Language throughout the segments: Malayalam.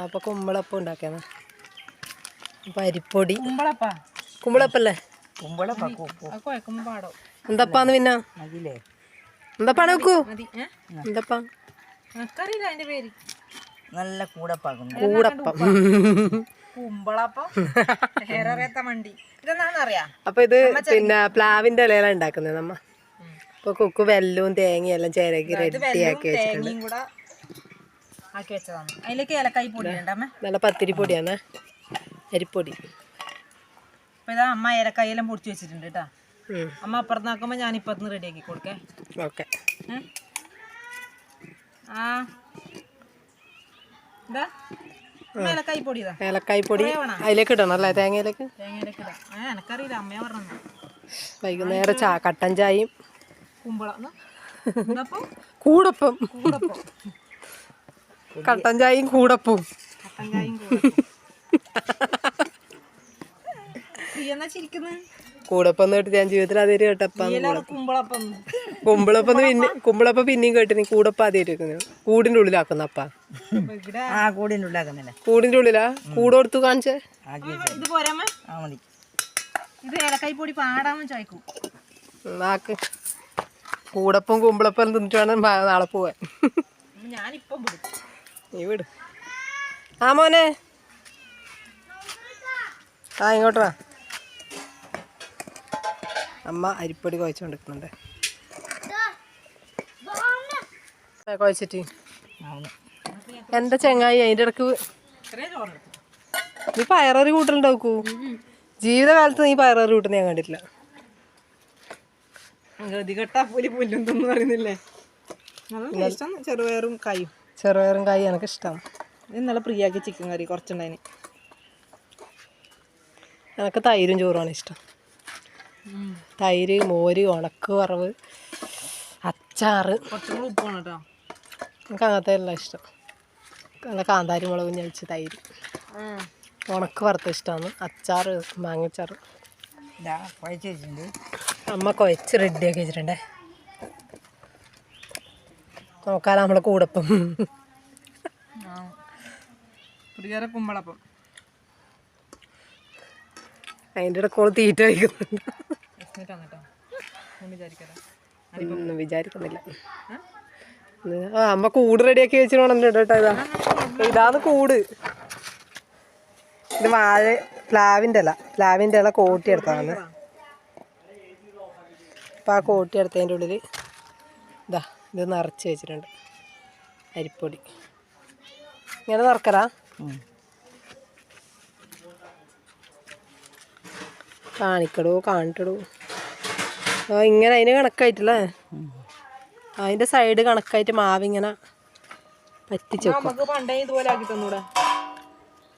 അപ്പോൾ കുമ്പളപ്പം ഉണ്ടാക്കിയാണ് പരിപ്പൊടി. അരിപ്പൊടി കുമ്പളപ്പാ കുമ്പളപ്പല്ലേ എന്താപ്പാന്ന് പിന്നെ? എന്തപ്പാണ് വെക്കൂ എന്തപ്പാ? എനിക്കറിയില്ല അതിന്റെ പേര്. നല്ല കൂടപ്പാക്കുന്നു കൂടപ്പം. കുമ്പളപ്പം? ഹെയററിയാത്ത വണ്ടി ഇതെന്താണെന്നറിയാ? അപ്പൊ ഇത് പിന്നെ പ്ലാവിന്റെ ഇലയിലാണ് ഉണ്ടാക്കുന്നത് നമ്മ. അപ്പൊ കുക്ക് വെല്ലവും തേങ്ങയും എല്ലാം ചേരക്കി റെഡിയാക്കി വെച്ചിട്ടുണ്ട്. തേങ്ങയും കൂടെ ആക്കി വെച്ചതാണ്. അതിലേക്ക് ഏലക്കായി പൊടി ഉണ്ടമ്മ നല്ല പത്തിരി പൊടിയാണ്. അരിപ്പൊടി. അപ്പോൾ ഇതാ അമ്മ ഏലക്കായെല്ലാം പൊടിച്ച് വെച്ചിട്ടുണ്ട് കേട്ടാ. അമ്മ അപ്പുറത്ത് നോക്കുമ്പോ ഞാൻ ഇപ്പത്തുനിന്ന് റെഡി ആക്കി കൊടുക്കേ. ഓക്കെ. ആ. ഇതാ. അമ്മ ഏലക്കായി പൊടി ഇതാ. ഏലക്കായ് പൊടി. അതിലേക്ക് ഇടണം അല്ലേ തേങ്ങയിലേക്ക്? തേങ്ങയിലേക്ക് ഇടാം. ഏ എനക്കറിയില്ല. അമ്മയാ പറഞ്ഞു വൈകുന്നേരം ചാ കട്ടൻ ചായയും. കുമ്പളം. കൂടപ്പം. കൂടപ്പം. കട്ടൻ ചായയും കൂടപ്പും കട്ടൻ ചായയും കൂടപ്പം നീ കേട്ട് ഞാൻ ജീവിതത്തിൽ അതേ കേട്ടപ്പം കുമ്പളപ്പം കുമ്പളപ്പം പിന്നെ കുമ്പളപ്പ പിന്നെയും കേട്ടിനി കൂടപ്പം കൂടപ്പ വെക്കുന്നത് കൂടിന്റെ ഉള്ളിലാക്കുന്ന അപ്പ. കൂടിന്റെ ഉള്ളിലാ? കൂടെ കൊടുത്തു കാണിച്ചേ. ഇത് പോരാമ ആ മതി. ഇത് ഏലക്കായി പൊടി പാടാമെന്ന് ചോദിക്കും. നാക്ക് കൂടപ്പം കുമ്പളപ്പം തിന്നിട്ട് വേണം നാ- നാളെ പോവാൻ. ഞാനിപ്പം നീ വിട്. ആ മോനെ. ആ ഇങ്ങോട്ട് വാ. അമ്മ അരിപ്പൊടി കുഴച്ചുകൊണ്ടിരിക്കുന്നുണ്ട് കുഴച്ചിട്ട്. എന്റെ ചെങ്ങായി അതിന്റെ ഇടയ്ക്ക്? നീ പയററി കൂട്ടലുണ്ടാക്കൂ ജീവിതകാലത്ത് നീ പയററി കൂട്ടുന്ന ഞാൻ കണ്ടിട്ടില്ല. ഗതികെട്ട പുലി പുല്ലും തിന്നു പറയുന്നില്ലേ ചെറുപയറും കായും. ചെറുപയറും കായ് എനിക്ക് ഇഷ്ടം ഇന്നലെ പ്രിയാക്കി ചിക്കൻ കറി കുറച്ചുണ്ടായിന്. എനിക്ക് തൈരും ചോറുമാണ് ഇഷ്ടം. തൈര് മോര് ഉണക്ക് വറവ് അച്ചാറ്. ഉപ്പാണ് കേട്ടോ. എനിക്ക് അങ്ങനത്തെ എല്ലാം ഇഷ്ടം. നല്ല കാന്താരി മുളകും ഞഴിച്ച് തൈര്. ഉണക്ക് വറുത്ത ഇഷ്ടമാണ് അച്ചാറ് മാങ്ങച്ചാറ്. അമ്മ കുഴച്ച് റെഡിയാക്കി വെച്ചിട്ടുണ്ടേ. നോക്കാലോ നമ്മളെ കൂടപ്പം. പ്രിയരെ കുമ്പളപ്പം. അതിന്റെ ഇടക്കോൾ തീറ്റ കേട്ടോ വിചാരിക്കുന്നില്ല. ആ അമ്മ കൂട് റെഡിയാക്കി വെച്ചിട്ടുണ്ട് കേട്ടോ ഇതാ. ഇതാന്ന് കൂട്. ഇത് വാഴ പ്ലാവിന്റെ ഇല. പ്ലാവിന്റെ ഇല കോട്ടിയെടുത്താണ്. അപ്പം ആ കോട്ടി എടുത്തതിന്റെ ഉള്ളിൽ ഇതാ ഇത് നിറച്ച് വെച്ചിട്ടുണ്ട്. അരിപ്പൊടി. ഇങ്ങനെ നിറക്കലാ ഉം. കാണിക്കടോ കാണിട്ടടോ. ഇങ്ങനെ അതിന് കണക്കായിട്ടല്ലേ? അതിന്റെ അതിന്റെ സൈഡ് കണക്കായിട്ട് മാവിങ്ങനെ പറ്റിച്ചു നമുക്ക് പണ്ടേ ഇതുപോലെ ആക്കി തന്നൂടെ?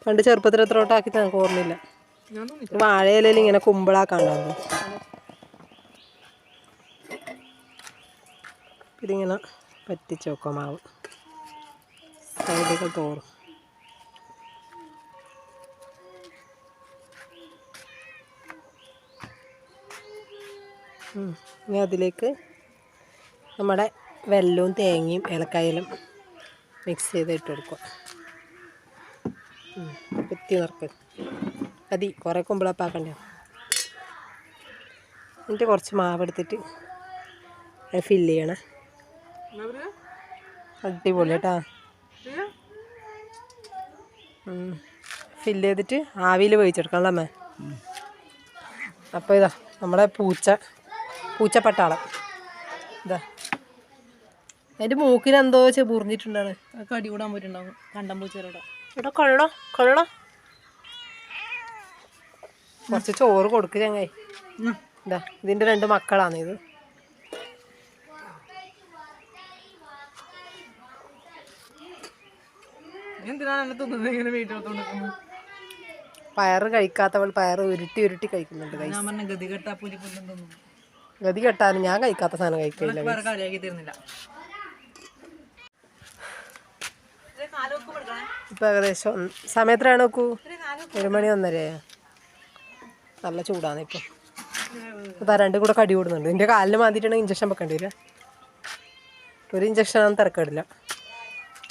പണ്ട് ചെറുപ്പത്തിൽ എത്ര വട്ടം ആക്കി തന്നെ ഓർമ്മയില്ല. വാഴയിലയിൽ ഇങ്ങനെ കുമ്പിളാക്കാണ്ടാവും ഇതിങ്ങനെ പറ്റിച്ചു നോക്കാം മാവ്. സൈഡുകൾ തോറും. ഇനി അതിലേക്ക് നമ്മുടെ വെല്ലവും തേങ്ങയും ഏലക്കായലും മിക്സ് ചെയ്ത് ഇട്ട് കൊടുക്കുക. കുത്തി നിറക്ക് മതി കുറേ കുമ്പിളപ്പാക്കണ്ട? എന്നിട്ട് കുറച്ച് മാവ് എടുത്തിട്ട് ഫില്ല് ചെയ്യണേ. അടിപൊളി കേട്ടാ. ഫില്ല് ചെയ്തിട്ട് ആവിയിൽ വേവിച്ചെടുക്കണം അമ്മേ അപ്പോൾ ഇതാ നമ്മുടെ പൂച്ച പൂച്ചപ്പട്ടാളം. ഇതാ. അതിന്റെ മൂക്കിന് എന്തോ അതൊക്കെ അടി കൂടാൻ പോയിട്ടുണ്ടാവും. കണ്ടം പൂച്ചയുടെ ഇവിടെ കൊള്ളോ കൊള്ളോ കുറച്ച് ചോറ് കൊടുക്കുക ചങ്ങായി. ഇതാ ഇതിന്റെ രണ്ട് മക്കളാണ് ഇത്. എന്തിനാണ് എന്നെ തിന്നുന്നത് ഇങ്ങനെ വീട്ടിലോട്ട് പയറ് കഴിക്കാത്തവൾ പയറ് ഉരുട്ടി ഉരുട്ടി കഴിക്കുന്നുണ്ട് ഞാൻ പറഞ്ഞ പുലി പുല്ലും തിന്നു. ഗതി കെട്ടാനും ഞാൻ കഴിക്കാത്ത സാധനം കഴിക്കില്ല വേറെ തരുന്നില്ല. ഇപ്പം ഏകദേശം സമയത്തിനാണ് നോക്കൂ? ഒരു മണി ഒന്നരയാ നല്ല ചൂടാണ് ഇപ്പം. അതാ രണ്ടും കൂടെ കടി കൂടുന്നുണ്ട്. നിന്റെ കാലിന് മാതിരിട്ടാണെങ്കിൽ ഇഞ്ചക്ഷൻ വെക്കേണ്ടി വരിക. ഒരു ഇഞ്ചക്ഷൻ ആണെന്ന് തിരക്കേടില്ല.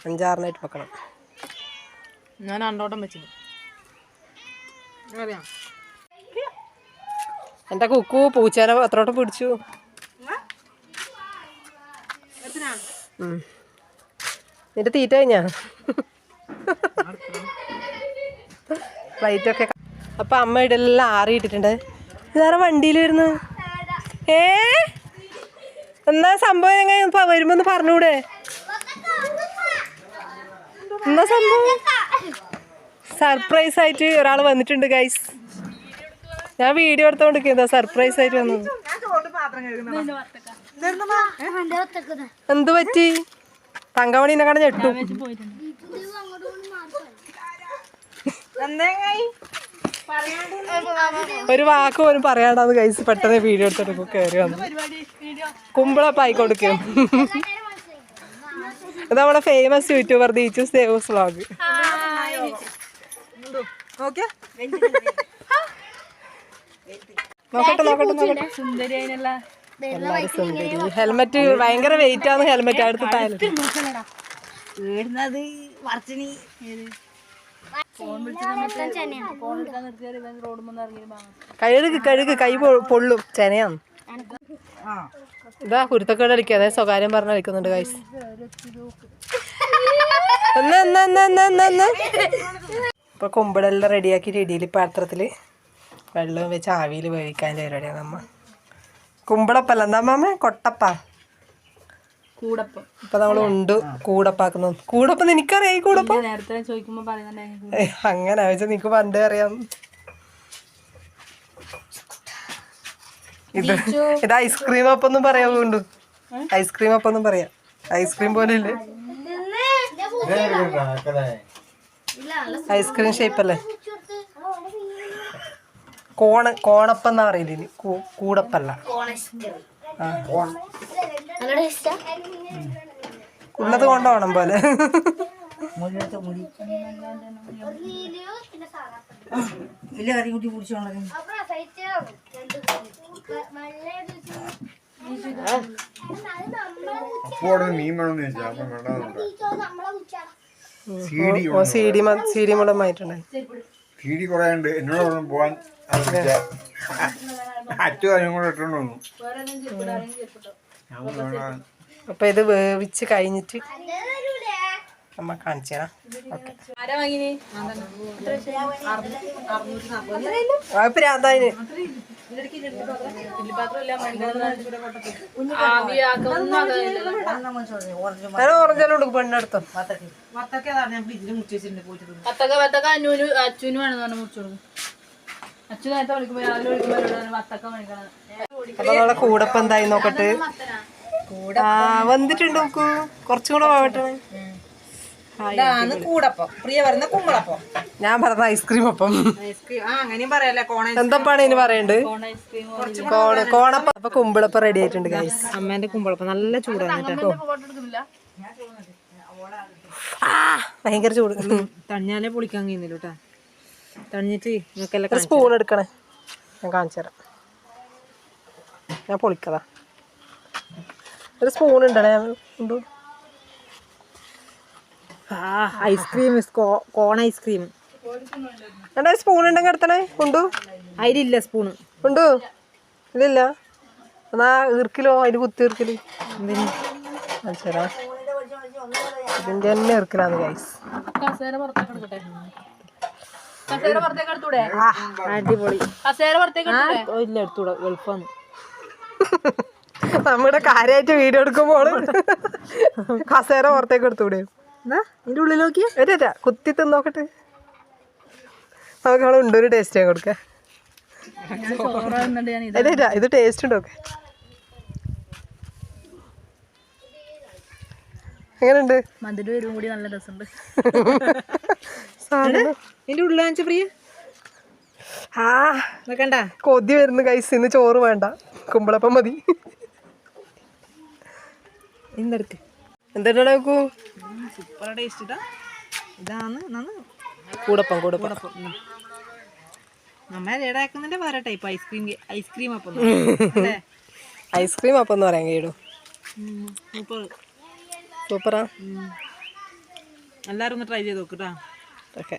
അഞ്ചാറിനായിട്ട് വെക്കണം. ഞാൻ അണ്ടോട്ടം വെച്ചു അറിയാം എന്റെ കുക്കു? പൂച്ചേനെ എത്രോട്ടം പിടിച്ചു. നിന്റെ തീറ്റ കഴിഞ്ഞാ? ഫ്ലൈറ്റൊക്കെ അപ്പൊ അമ്മ ഇടെല്ലാം ആറിയിട്ടിട്ടുണ്ട്. ഇതാറ വണ്ടിയിൽ വരുന്നു? ഏ? എന്നാ സംഭവം എങ്ങനെ? ഇപ്പൊ വരുമ്പോ ഒന്ന് പറഞ്ഞൂടെ എന്നാ സംഭവം? സർപ്രൈസ് ആയിട്ട് ഒരാൾ വന്നിട്ടുണ്ട് ഗൈസ് ഞാൻ വീഡിയോ എടുത്തോണ്ടിരിക്കുന്ന സർപ്രൈസ് ആയിട്ട് വന്നത്? എന്ത് പറ്റി? തങ്കമണിനെ കണ്ട ഞെട്ടു. ഒരു വാക്ക് പോലും പറയാണ്ടാന്ന് കൈസ് പെട്ടെന്ന് വീഡിയോ എടുത്തിട്ട് കയറി വന്നു. കുമ്പളപ്പം ആയിക്കൊടുക്കും ഇത് നമ്മുടെ famous youtuber Deechu Devus vlog okay നോക്കട്ടെ നോക്കട്ടെ നോക്കട്ടെ. എല്ലാരും സുന്ദരി. ഹെൽമെറ്റ് ഭയങ്കര വെയിറ്റ് ആണ് ഹെൽമെറ്റ് അടുത്ത് വീടുന്നത് മറച്ചിനി കഴുക് കഴുക് കൈ പൊള്ളും. ചെനയാണ്. ആ. ഇതാ കുരുത്തക്കേട് അടിക്കുക. അതായത് സ്വകാര്യം പറഞ്ഞ കളിക്കുന്നുണ്ട് കൈസ് എന്നാ എന്നാ എന്നാ ഒന്ന് ഒന്ന് കൊമ്പടെല്ലാം റെഡിയാക്കി ഇടിയിൽ പാത്രത്തിൽ വെള്ളം വെച്ച് ആവിയിൽ വേവിക്കാൻ പരിപാടിയാണ് അമ്മ. കുമ്പളപ്പല്ല. എന്താ മാമ കൊട്ടപ്പ. കൂടപ്പ. ഇപ്പൊ നമ്മൾ ഉണ്ട്. കൂടപ്പാക്കുന്നു. കൂടപ്പം നിനക്കറിയാം ഈ കൂടപ്പം? നേരത്തെ ചോദിക്കുമ്പോൾ അങ്ങനെ വെച്ചാൽ നിനക്ക് പണ്ടേ അറിയാം. ഇത് ഇത് ഐസ്ക്രീം അപ്പം ഒന്നും പറയാൻ ഐസ്ക്രീം അപ്പം ഒന്നും പറയാം. ഐസ്ക്രീം പോലെ ഇല്ലേ ഐസ്ക്രീം ഷേപ്പ് അല്ലേ? കോണ കോണപ്പം എന്നാ പറയില്ല കൂടപ്പല്ല. ഉള്ളത് കൊണ്ടോണം പോലെ. മീൻ വേണമെന്ന് ചോദിച്ചാൽ അപ്പം C D O C D C കുറേ ഉണ്ട്. അതിനും കൂടെ വന്നു. വേണ്ട. അപ്പൊ ഇത് വേവിച്ച് കഴിഞ്ഞിട്ട് നമ്മ കാണിച്ചു തരാം ഓക്കെ പ്രാന്തായിന് ഓറഞ്ചെല്ലാം കൊടുക്കും പെണ്ണെടുത്തോ വത്തക്ക. വത്തക്ക പറഞ്ഞ് മുറിച്ചു കൊടുക്കും. നേരത്തെ രാവിലെ വത്തക്ക അപ്പൊ നമ്മളെ കൂടപ്പം എന്തായി നോക്കട്ടെ? ആ വന്നിട്ടുണ്ട് നോക്കൂ കുറച്ചും കൂടെ പോകട്ടെ ഇതാണ് കൂടപ്പം. പ്രിയ പറയുന്ന കുമ്പളപ്പം. ഞാൻ പറഞ്ഞ ഐസ്ക്രീം അപ്പം. ഐസ്ക്രീം. ആ അങ്ങനെയും പറയാല്ലേ കോണ എന്തപ്പാണ് ഇനി പറയണ്ട് കോണ കോണപ്പം. അപ്പൊ കുമ്പിളപ്പം റെഡി ആയിട്ടുണ്ട് ഗൈസ് അമ്മേന്റെ കുമ്പളപ്പം നല്ല ചൂടാണ് കേട്ടോ. ഭയങ്കര ചൂട്. തണിഞ്ഞാലേ പൊളിക്കാൻ കഴിയുന്നില്ല കേട്ടാ. തണിഞ്ഞിട്ട് നിങ്ങൾക്കെല്ലാം സ്പൂൺ എടുക്കണേ. ഞാൻ കാണിച്ചു തരാം. ഞാൻ പൊളിക്കതാ. ഒരു സ്പൂൺ ഉണ്ടല്ലേ? ഞാൻ ഉണ്ടോ? Ice cream cone ice cream. എടാ സ്പൂൺ ഉണ്ടെങ്കിൽ എടുത്തണേ. ഉണ്ടു അതിലില്ല സ്പൂൺ ഉണ്ടു ഇല്ലില്ല. എന്നാ ഈർക്കിലോ? അതിന് കുത്തി ഈർക്കിൽ. മനസ്സിലാ ഇതിന്റെ തന്നെ ഈർക്കിലാന്ന് ഗൈസ് അടിപൊളി. ഇല്ല എടുത്തൂടെ. എളുപ്പമാണ് നമ്മുടെ കാര്യമായിട്ട് വീഡിയോ എടുക്കുമ്പോൾ കസേര പുറത്തേക്ക് എടുത്തൂടെ? എന്നാ ഇതിന്റെ ഉള്ളിൽ നോക്കിയ. വരാ കുത്തി തിന്നോക്കട്ടെ നമുക്ക് അവിടെ ഉണ്ടൊരു ടേസ്റ്റ് ഞാൻ കൊടുക്കാം. ഞാൻ ഇത് ടേസ്റ്റ് ഉണ്ടോ എങ്ങനെയുണ്ട്? മധുരം വരും കൂടി നല്ല രസമുണ്ട്. സാധനം. ഇതിന്റെ ഉള്ളിൽ വാങ്ങിച്ച പ്രിയ. ആ നോക്കണ്ട. കൊതി വരുന്നു കൈസ് ഇന്ന് ചോറ് വേണ്ട. കുമ്പളപ്പം മതി. എന്തെടുക്ക് എന്തെടുക്കൂ സൂപ്പർ ടേസ്റ്റ് ഇതാ ഇതാണ് നന്ന് കൂടപ്പം കൂടപ്പം. നമ്മ റെഡാക്കുന്നതിന്റെ വേറെ type ice cream ice cream അപ്പം ഐസ്ക്രീം അപ്പം എന്ന് പറയാൻ കഴിയുള്ളൂ. സൂപ്പർ സൂപ്പറാ. എല്ലാവരും ഒന്ന് ട്രൈ ചെയ്ത് നോക്കട്ടാ ഓക്കെ.